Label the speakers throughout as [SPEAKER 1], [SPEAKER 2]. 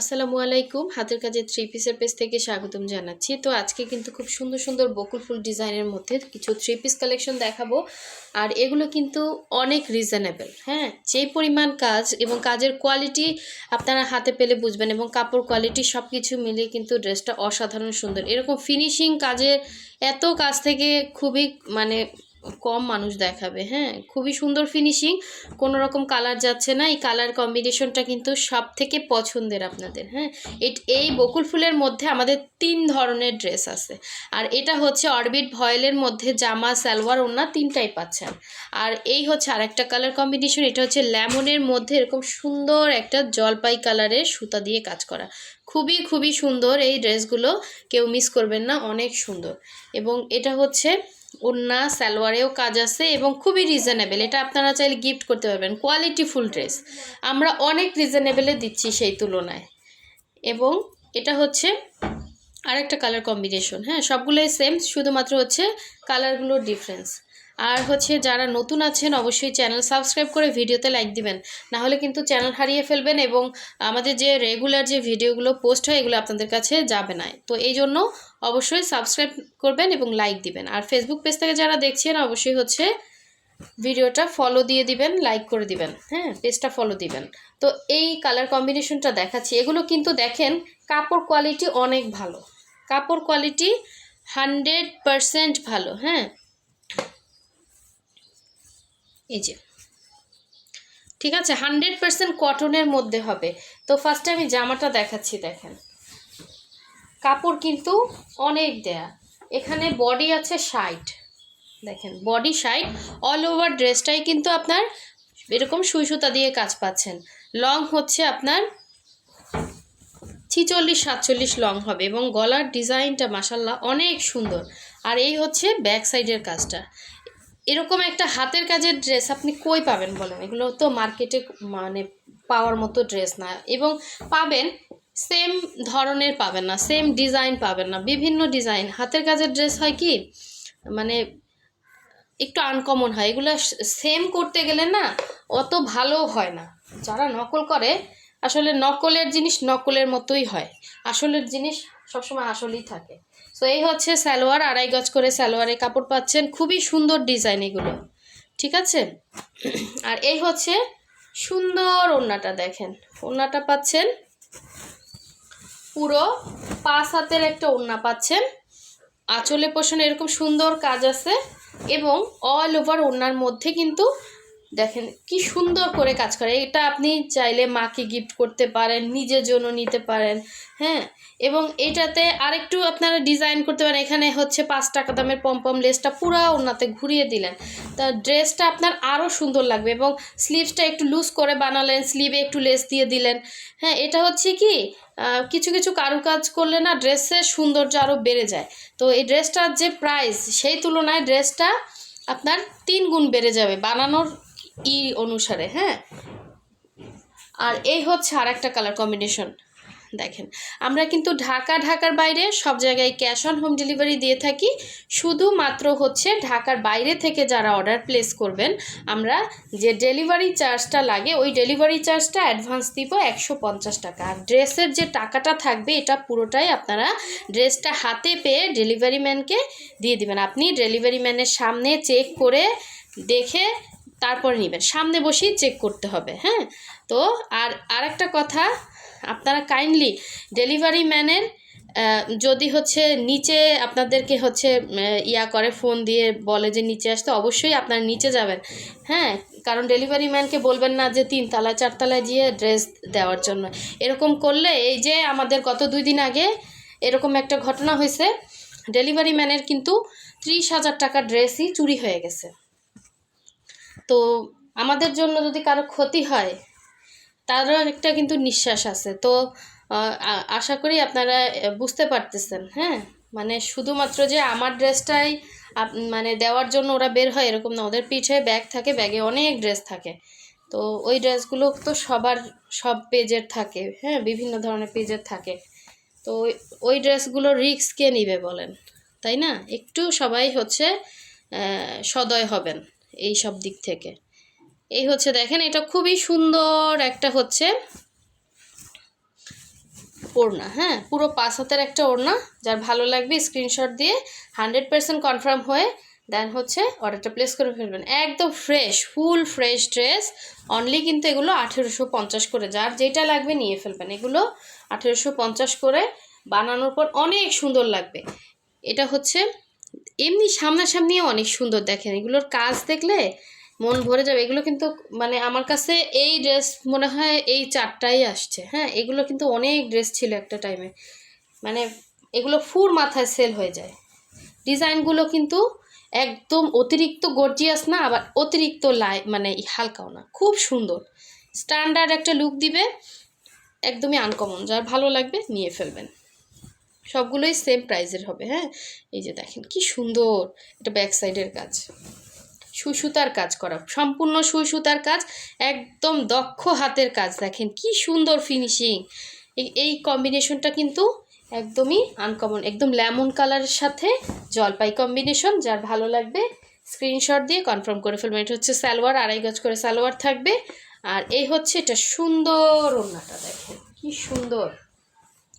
[SPEAKER 1] আসসালামু আলাইকুম। হাতের কাজে থ্রি পিসের পেজ থেকে স্বাগতম জানাচ্ছি। তো আজকে কিন্তু খুব সুন্দর সুন্দর বকুল ফুল ডিজাইনের মধ্যে কিছু থ্রি পিস কালেকশন দেখাবো। আর এগুলো কিন্তু অনেক রিজনেবল হ্যাঁ? যেই পরিমাণ কাজ এবং কাজের কোয়ালিটি আপনারা হাতে পেলে বুঝবেন এবং কাপড় কোয়ালিটি সব কিছু মিলিয়ে কিন্তু ড্রেসটা অসাধারণ সুন্দর। এরকম ফিনিশিং কাজের এত কাজ থেকে খুবই মানে কম মানুষ দেখাবে হ্যাঁ? খুবই সুন্দর ফিনিশিং কোনো রকম কালার যাচ্ছে না, এই কালার কম্বিনেশনটা কিন্তু সব থেকে পছন্দের আপনাদের হ্যাঁ? এই বকুল ফুলের মধ্যে আমাদের তিন ধরনের ড্রেস আছে। আর এটা হচ্ছে অরবিট ভয়েলের মধ্যে জামা, সালোয়ার ওনা তিনটাই পাচ্ছেন। আর এই হচ্ছে আরেকটা কালার কম্বিনেশন এটা হচ্ছে লেমনের মধ্যে এরকম সুন্দর একটা জলপাই কালারের সুতা দিয়ে কাজ করা। খুবই খুবই সুন্দর এই ড্রেসগুলো কেউ মিস করবেন না, অনেক সুন্দর। এবং এটা হচ্ছে ওড়না, সালোয়ারেও কাজ আছে এবং খুবই রিজনেবেল এটা আপনারা চাইলে গিফট করতে পারবেন। কোয়ালিটি ফুল ড্রেস আমরা অনেক রিজনেবেলে দিচ্ছি সেই তুলনায়। এবং এটা হচ্ছে আরেকটা কালার কম্বিনেশন হ্যাঁ সবগুলোই সেম শুধুমাত্র হচ্ছে কালারগুলোর ডিফারেন্স আর হচ্ছে যারা নতুন আছেন, অবশ্যই চ্যানেল সাবস্ক্রাইব করে ভিডিওতে লাইক দিবেন। না হলে কিন্তু চ্যানেল হারিয়ে ফেলবেন এবং আমাদের যে রেগুলার যে ভিডিওগুলো পোস্ট হয়, এগুলো আপনাদের কাছে যাবে না। তো এই জন্য অবশ্যই সাবস্ক্রাইব করবেন এবং লাইক দিবেন। আর ফেসবুক পেজ থেকে যারা দেখছেন, অবশ্যই হচ্ছে ভিডিওটা ফলো দিয়ে দিবেন লাইক করে দিবেন। হ্যাঁ পেজটা ফলো দিবেন। তো এই কালার কম্বিনেশনটা দেখাচ্ছি। এগুলো কিন্তু দেখেন, কাপড় কোয়ালিটি অনেক ভালো। কাপড় কোয়ালিটি হান্ড্রেড পারসেন্ট ভালো। হ্যাঁ এই যে। ঠিক আছে হান্ড্রেড পারসেন্ট কটনের মধ্যে হবে। তো ফার্স্টে আমি জামাটা দেখাচ্ছি, দেখেন। কাপড় কিন্তু অনেক দেয়া। এখানে বডি আছে ষাট। দেখেন বডি সাইড অল ওভার ড্রেসটাই কিন্তু আপনার এরকম সুই সুতা দিয়ে কাজ পাচ্ছেন। লং হচ্ছে আপনার ছিচল্লিশ সাতচল্লিশ লং হবে এবং গলার ডিজাইনটা মাসাল্লাহ অনেক সুন্দর। আর এই হচ্ছে ব্যাক সাইডের কাজটা। এরকম একটা হাতের কাজের ড্রেস আপনি কই পাবেন বলেন? এগুলো তো মার্কেটে মানে পাওয়ার মতো ড্রেস না। এবং পাবেন সেম ধরনের পাবেন না সেম ডিজাইন পাবেন না। বিভিন্ন ডিজাইন হাতের কাজের ড্রেস হয় কি? মানে একটু আনকমন হয়। এগুলো সেম করতে গেলে না অত ভালো হয় না। যারা নকল করে, আসলে নকলের জিনিস নকলের মতোই হয়। আসলের জিনিস সবসময় আসলেই থাকে। সো এই হচ্ছে সালোয়ার, আড়াই গজ করে সালোয়ারে কাপড় পাচ্ছেন। খুবই সুন্দর ডিজাইন এগুলো। ঠিক আছে? আর এই হচ্ছে সুন্দর ওড়নাটা দেখেন। ওড়নাটা পাচ্ছেন পুরো পাঁচ হাতের একটা ওড়না পাচ্ছেন। আঁচলে পোষণে এরকম সুন্দর কাজ আছে এবং অল ওভার ওড়নার মধ্যে কিন্তু দেখেন কি সুন্দর করে কাজ করে। এটা আপনি চাইলে মাকে গিফট করতে পারেন, নিজের জন্য নিতে পারেন হ্যাঁ? এবং এটাতে আরেকটু আপনারা ডিজাইন করতে পারেন। এখানে হচ্ছে পাঁচ টাকা দামের পম্পম লেসটা পুরো ওনাতে ঘুরিয়ে দিলেন। তা ড্রেসটা আপনার আরও সুন্দর লাগবে এবং স্লিভসটা একটু লুজ করে বানালেন স্লিভে একটু লেস দিয়ে দিলেন হ্যাঁ? এটা হচ্ছে কি কিছু কিছু কারুকাজ করলে না ড্রেসের সৌন্দর্য আরও বেড়ে যায়। তো এই ড্রেসটার যে প্রাইস সেই তুলনায় ড্রেসটা আপনার তিন গুণ বেড়ে যাবে। বানানোর ই অনুসারে হ্যাঁ? আর এই হচ্ছে আর একটা কালার কম্বিনেশন দেখেন, আমরা কিন্তু ঢাকা, ঢাকার বাইরে সব জায়গায় ক্যাশ অন হোম ডেলিভারি দিয়ে থাকি। শুধুমাত্র হচ্ছে ঢাকার বাইরে থেকে যারা অর্ডার প্লেস করবেন, আমরা যে ডেলিভারি চার্জটা লাগে, ওই ডেলিভারি চার্জটা অ্যাডভান্স দিব একশো পঞ্চাশ টাকা। আর ড্রেসের যে টাকাটা থাকবে, এটা পুরোটাই আপনারা ড্রেসটা হাতে পেয়ে ডেলিভারি ম্যানকে দিয়ে দিবেন। আপনি ডেলিভারি ম্যানের সামনে চেক করে দেখে তারপরে নেবেন। সামনে বসেই চেক করতে হবে হ্যাঁ? তো আর আরেকটা কথা, আপনারা কাইন্ডলি ডেলিভারি ম্যানের যদি হচ্ছে নিচে আপনাদেরকে হচ্ছে ইয়া করে ফোন দিয়ে বলে যে নিচে আসতে, অবশ্যই আপনারা নিচে যাবেন। হ্যাঁ? কারণ ডেলিভারি ম্যানকে বলবেন না যে তিন তিনতলায় চারতলায় গিয়ে ড্রেস দেওয়ার জন্য। এরকম করলে এই যে আমাদের গত দুই দিন আগে এরকম একটা ঘটনা হয়েছে ডেলিভারি ম্যানের কিন্তু ত্রিশ হাজার টাকা ড্রেসই চুরি হয়ে গেছে। তো আমাদের জন্য যদি কারও ক্ষতি হয়, তারও একটা কিন্তু নিঃশ্বাস আছে। তো আশা করি আপনারা বুঝতে পারতেছেন হ্যাঁ? মানে শুধুমাত্র যে আমার ড্রেসটাই মানে দেওয়ার জন্য ওরা বের হয় এরকম না, ওদের পিঠে ব্যাগ থাকে, ব্যাগে অনেক ড্রেস থাকে। তো ওই ড্রেসগুলো তো সবার, সব পেজের থাকে হ্যাঁ? বিভিন্ন ধরনের পেজের থাকে। তো ওই- ড্রেসগুলো রিস্ক কে নিবে বলেন, তাই না? একটু সবাই হচ্ছে সদয় হবেন। এই সব দিক থেকে। এই হচ্ছে দেখেন, এটা খুবই সুন্দর একটা হচ্ছে ওড়না হ্যাঁ? পুরো পাঁচ হাতের একটা ওড়না, যার ভালো লাগবে স্ক্রিনশট দিয়ে হান্ড্রেড পার্সেন্ট কনফার্ম হয়ে দেন হচ্ছে অর্ডারটা প্লেস করে ফেলবেন। একদম fresh full fresh dress only কিন্তু এগুলো আঠেরোশো পঞ্চাশ করে, যার যেটা লাগবে নিয়ে ফেলবেন। এগুলো আঠেরোশো পঞ্চাশ করে বানানোর পর অনেক সুন্দর লাগবে। এটা হচ্ছে এমনি সামনাসামনিও অনেক সুন্দর দেখেন। এগুলোর কাজ দেখলে মন ভরে যাবে। এগুলো কিন্তু মানে আমার কাছে এই ড্রেস মনে হয় এই চারটাই আসছে। হ্যাঁ এগুলো কিন্তু অনেক ড্রেস ছিল একটা টাইমে মানে এগুলো ফুর মাথায় সেল হয়ে যায়। ডিজাইনগুলো কিন্তু একদম অতিরিক্ত গর্জিয়াস না, আবার অতিরিক্ত লাই মানে হালকাও না। খুব সুন্দর। স্ট্যান্ডার্ড একটা লুক দিবে, একদমই আনকমন যার ভালো লাগবে নিয়ে ফেলবেন। সবগুলোই সেম প্রাইজের হবে হ্যাঁ? এই যে দেখেন, কি সুন্দর! এটা ব্যাক সাইডের কাজ। সুই সুতার কাজ করা, সম্পূর্ণ সুই সুতার কাজ, একদম দক্ষ হাতের কাজ। দেখেন, কি সুন্দর ফিনিশিং এই কম্বিনেশনটা কিন্তু একদমই আনকমন একদম লেমন কালারের সাথে জলপাই কম্বিনেশন যার ভালো লাগবে স্ক্রিনশট দিয়ে কনফার্ম করে ফেলবেন। এটা হচ্ছে সালোয়ার, আড়াই গজ করে সালোয়ার থাকবে। আর এই হচ্ছে এটা সুন্দর ওড়নাটা, দেখেন, কি সুন্দর!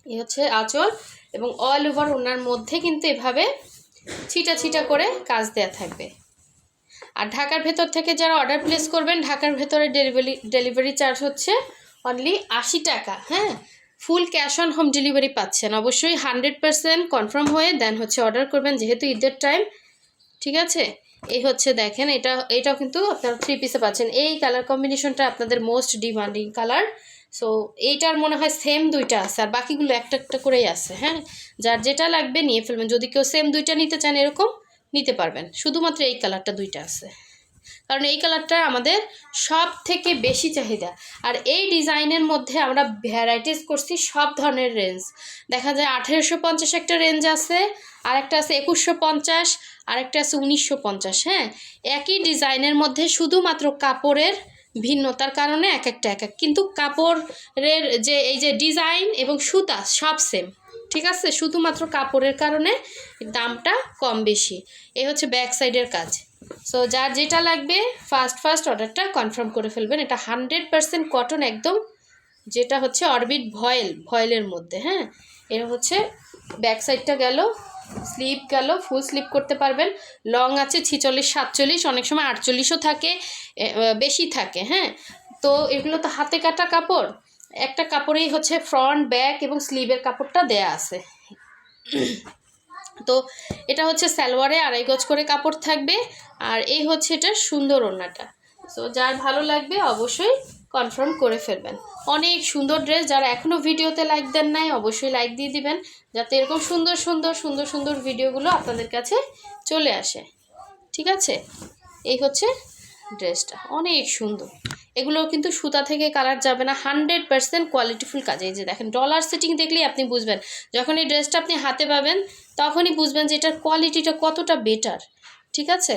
[SPEAKER 1] এই হচ্ছে আঁচল এবং অল ওভার ওনার মধ্যে কিন্তু এভাবে ছিটা ছিটা করে কাজ দেয়া থাকবে। আর ঢাকার ভেতর থেকে যারা অর্ডার প্লেস করবেন, ঢাকার ভেতরে ডেলিভারি ডেলিভারি চার্জ হচ্ছে অনলি আশি টাকা হ্যাঁ? Full cash on home delivery পাচ্ছেন। অবশ্যই হান্ড্রেড পারসেন্ট কনফার্ম হয়ে দেন হচ্ছে অর্ডার করবেন যেহেতু ঈদের টাইম ঠিক আছে? এই হচ্ছে দেখেন, এটা, এটাও কিন্তু আপনারা থ্রি পিসে পাচ্ছেন। এই কালার কম্বিনেশনটা আপনাদের মোস্ট ডিমান্ডিং কালার সো এইটার মনে হয় সেম দুইটা আছে, আর বাকিগুলো একটা একটা করেই আছে হ্যাঁ? যার যেটা লাগবে নিয়ে ফেলবেন। যদি কেউ সেম দুইটা নিতে চান এরকম, নিতে পারবেন। শুধুমাত্র এই কালারটা দুইটা আছে। কারণ এই কালারটা আমাদের সব থেকে বেশি চাহিদা। আর এই ডিজাইনের মধ্যে আমরা ভ্যারাইটিস করছি সব ধরনের রেঞ্জ দেখা যায় আঠেরোশো পঞ্চাশ একটা রেঞ্জ আছে আর একটা আছে একুশশো পঞ্চাশ আর একটা আছে উনিশশো পঞ্চাশ হ্যাঁ? একই ডিজাইনের মধ্যে শুধুমাত্র কাপড়ের ভিন্নতার কারণে এক একটা, এক এক। কিন্তু কাপড়ের যে এই যে ডিজাইন এবং সুতা সব সেম ঠিক আছে? শুধুমাত্র কাপড়ের কারণে দামটা কম বেশি। এই হচ্ছে ব্যাক সাইডের কাজ। সো যার যেটা লাগবে ফার্স্ট ফার্স্ট অর্ডারটা কনফার্ম করে ফেলবেন। এটা হান্ড্রেড পারসেন্ট কটন একদম, যেটা হচ্ছে অরবিট ভয়েল, ভয়েলের মধ্যে হ্যাঁ? এর হচ্ছে ব্যাক সাইডটা গেল স্লিপ গেল ফুল স্লিপ করতে পারবেন। লং আছে ছিচল্লিশ, সাতচল্লিশ, অনেক সময় আটচল্লিশও থাকে বেশি থাকে হ্যাঁ? তো এগুলো তো হাতে কাটা কাপড়। একটা কাপড়েই হচ্ছে ফ্রন্ট ব্যাক এবং স্লিভের কাপড়টা দেয়া আছে। তো এটা হচ্ছে সালোয়ারে আড়াই গজ করে কাপড় থাকবে। আর এই হচ্ছে এটা সুন্দর ওড়নাটা। সো যার ভালো লাগবে অবশ্যই কনফার্ম করে ফেলবেন। অনেক সুন্দর ড্রেস যারা এখনও ভিডিওতে লাইক দেন নাই, অবশ্যই লাইক দিয়ে দিবেন, যাতে এরকম সুন্দর সুন্দর সুন্দর সুন্দর ভিডিওগুলো আপনাদের কাছে চলে আসে। ঠিক আছে? এই হচ্ছে ড্রেসটা অনেক সুন্দর। এগুলো কিন্তু সুতা থেকে কালার যাবে না হান্ড্রেড পার্সেন্ট কোয়ালিটিফুল কাজ। যে দেখেন ডলার সেটিং দেখলেই আপনি বুঝবেন। যখন এই ড্রেসটা আপনি হাতে পাবেন, তখনই বুঝবেন যে এটার কোয়ালিটিটা কতটা বেটার ঠিক আছে?